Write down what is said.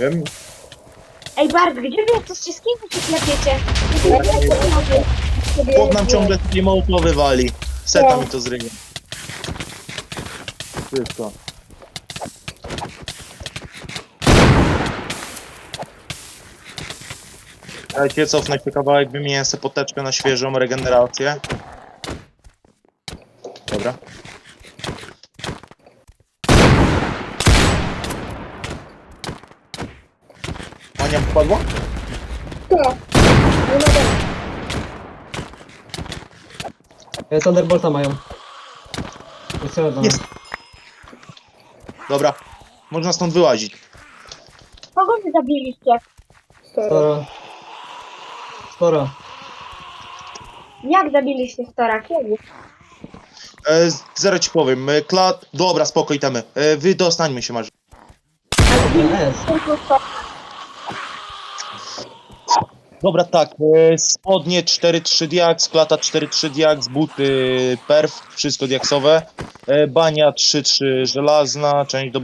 Wiem. Ej, Bart, gdzie wy jesteście? Z kim wy się klepiecie? Chłop nam ciągle takie mołotowy wali. Seta mi to zryje. Wszystko. Dajcie cofnę się kawałek, wymienię sobie poteczkę na świeżą regenerację. Dobra. Ania wpadła? E, Thunderbolta mają. Jeszcze jedno. Jest. Dobra. Można stąd wyłazić. Kogo wy zabiliście? Sporo. Sporo. Jak zabiliście Stora? Kiedy? E, zaraz ci powiem. E, Kla... Dobra, spoko, itemy. E, wydostańmy się, masz. Jest. Tylko Stora. Dobra, tak. E, spodnie 4-3 diaks, klata 4-3 diaks, buty perf, wszystko diaksowe. E, bania 3-3 żelazna, część do